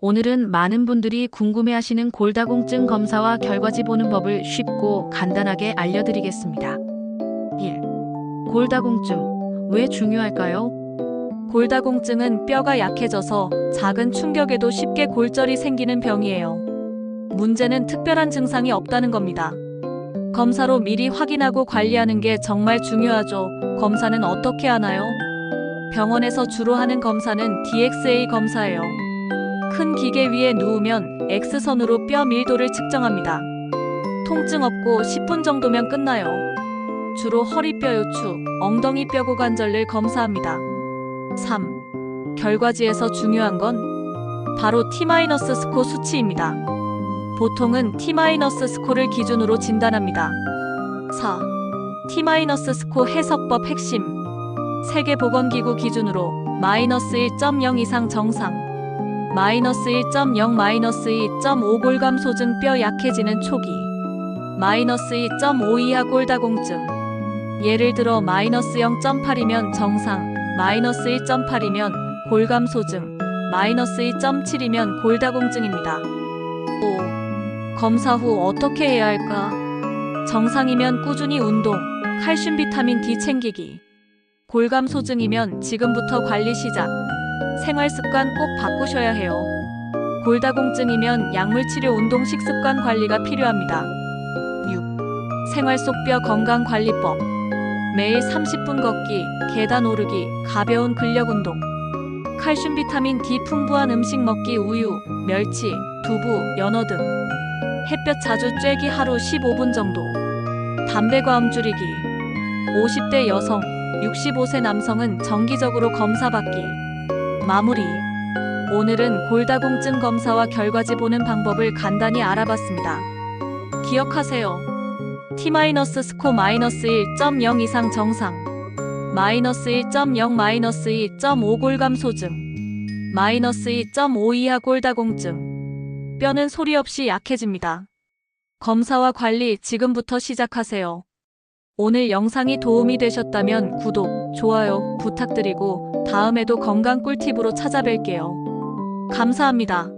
오늘은 많은 분들이 궁금해하시는 골다공증 검사와 결과지 보는 법을 쉽고 간단하게 알려드리겠습니다. 1. 골다공증. 왜 중요할까요? 골다공증은 뼈가 약해져서 작은 충격에도 쉽게 골절이 생기는 병이에요. 문제는 특별한 증상이 없다는 겁니다. 검사로 미리 확인하고 관리하는 게 정말 중요하죠. 검사는 어떻게 하나요? 병원에서 주로 하는 검사는 DXA 검사예요. 큰 기계 위에 누우면 X선으로 뼈 밀도를 측정합니다. 통증 없고 10분 정도면 끝나요. 주로 허리뼈 요추, 엉덩이 뼈 고관절을 검사합니다. 3. 결과지에서 중요한 건 바로 T-스코 수치입니다. 보통은 T-스코를 기준으로 진단합니다. 4. T-스코 해석법 핵심 세계보건기구 기준으로 마이너스 1.0 이상 정상 마이너스 1.0 마이너스 2.5 골감 소증 뼈 약해지는 초기 마이너스 2.5 이하 골다공증 예를 들어 마이너스 0.8이면 정상 마이너스 1.8이면 골감 소증 마이너스 2.7이면 골다공증입니다. 5. 검사 후 어떻게 해야 할까? 정상이면 꾸준히 운동, 칼슘 비타민 D 챙기기 골감 소증이면 지금부터 관리 시작 생활 습관 꼭 바꾸셔야 해요. 골다공증이면 약물 치료 운동 식습관 관리가 필요합니다. 6. 생활 속 뼈 건강 관리법. 매일 30분 걷기, 계단 오르기, 가벼운 근력 운동. 칼슘 비타민 D 풍부한 음식 먹기 우유, 멸치, 두부, 연어 등. 햇볕 자주 쬐기 하루 15분 정도. 담배 과음 줄이기. 50대 여성, 65세 남성은 정기적으로 검사받기. 마무리. 오늘은 골다공증 검사와 결과지 보는 방법을 간단히 알아봤습니다. 기억하세요. T-스코 마이너스 1.0 이상 정상. 마이너스 1.0 마이너스 2.5 골감 소증. 마이너스 2.5 이하 골다공증. 뼈는 소리 없이 약해집니다. 검사와 관리 지금부터 시작하세요. 오늘 영상이 도움이 되셨다면 구독, 좋아요 부탁드리고 다음에도 건강 꿀팁으로 찾아뵐게요. 감사합니다.